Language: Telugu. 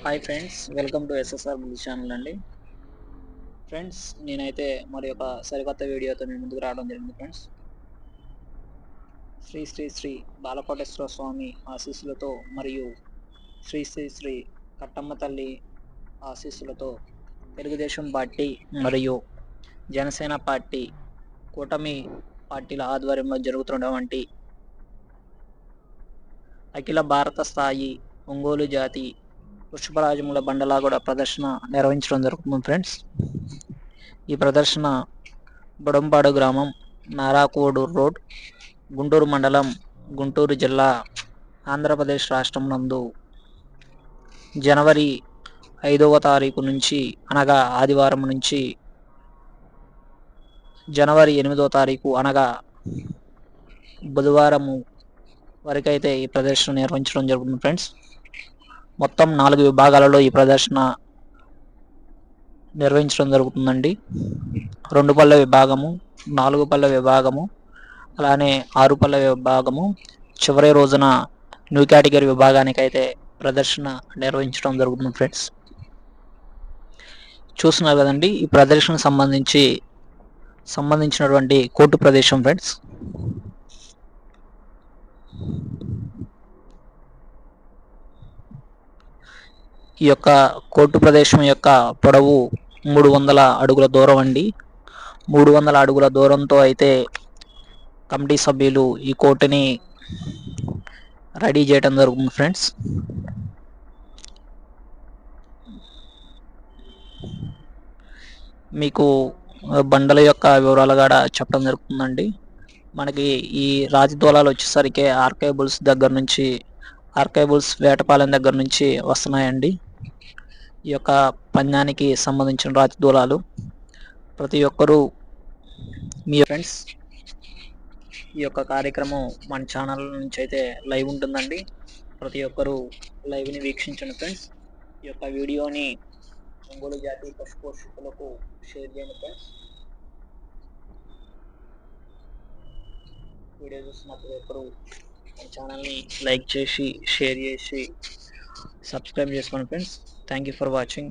Hi friends welcome to SSR ముందు ఛానల్ అండి. ఫ్రెండ్స్ నేనైతే మరి ఒక సరికొత్త వీడియోతో మీ ముందుకు రావడం జరిగింది ఫ్రెండ్స్ శ్రీ శ్రీ శ్రీ బాలకోటేశ్వర స్వామి ఆశీస్సులతో మరియు శ్రీ శ్రీ శ్రీ కట్టమ్మ తల్లి ఆశీస్సులతో తెలుగుదేశం పార్టీ మరియు జనసేన పార్టీ కూటమి పార్టీల ఆధ్వర్యంలో జరుగుతున్నటువంటి అఖిల భారత స్థాయి ఒంగోలు జాతి పుష్పరాజముల బండలా కూడా ప్రదర్శన నిర్వహించడం జరుగుతుంది ఫ్రెండ్స్ ఈ ప్రదర్శన బుడంపాడు గ్రామం నారాకోడూరు రోడ్ గుంటూరు మండలం గుంటూరు జిల్లా ఆంధ్రప్రదేశ్ రాష్ట్రం నందు జనవరి ఐదవ తారీఖు నుంచి అనగా ఆదివారం నుంచి జనవరి ఎనిమిదవ తారీఖు అనగా బుధవారము వరకైతే ఈ ప్రదర్శన నిర్వహించడం జరుగుతుంది ఫ్రెండ్స్ మొత్తం నాలుగు విభాగాలలో ఈ ప్రదర్శన నిర్వహించడం జరుగుతుందండి. రెండు పళ్ళ విభాగము నాలుగు పళ్ళ విభాగము అలానే ఆరు పళ్ళ విభాగము. చివరి రోజున న్యూ కేటగిరీ విభాగానికి అయితే ప్రదర్శన నిర్వహించడం జరుగుతుంది ఫ్రెండ్స్. చూస్తున్నారు కదండి ఈ ప్రదర్శనకు సంబంధించి సంబంధించినటువంటి కోర్టు ప్రదేశం ఫ్రెండ్స్. ఈ యొక్క కోర్టు ప్రదేశం యొక్క పొడవు మూడు వందల అడుగుల దూరం అండి. మూడు వందల అడుగుల దూరంతో అయితే కమిటీ సభ్యులు ఈ కోర్టుని రెడీ చేయడం జరుగుతుంది ఫ్రెండ్స్ మీకు బండల యొక్క వివరాలు కూడా చెప్పడం జరుగుతుందండి. మనకి ఈ రాజద్వాలాలు వచ్చేసరికి ఆర్కైబుల్స్ దగ్గర నుంచి ఆర్కైబుల్స్ వేటపాలెం దగ్గర నుంచి వస్తున్నాయండి. ఈ యొక్క పందానికి సంబంధించిన రాతి దూలాలు. ప్రతి ఒక్కరూ మీ ఫ్రెండ్స్ ఈ యొక్క కార్యక్రమం మన ఛానల్ నుంచి అయితే లైవ్ ఉంటుందండి. ప్రతి ఒక్కరూ లైవ్ని వీక్షించండి ఫ్రెండ్స్. ఈ యొక్క వీడియోని ఒంగోలు జాతి పశు పోషకులకు షేర్ చేయండి ఫ్రెండ్స్. వీడియో చూస్తున్న ప్రతి ఒక్కరూ మన ఛానల్ని లైక్ చేసి షేర్ చేసి సబ్స్క్రైబ్ చేసుకోండి friends thank you for watching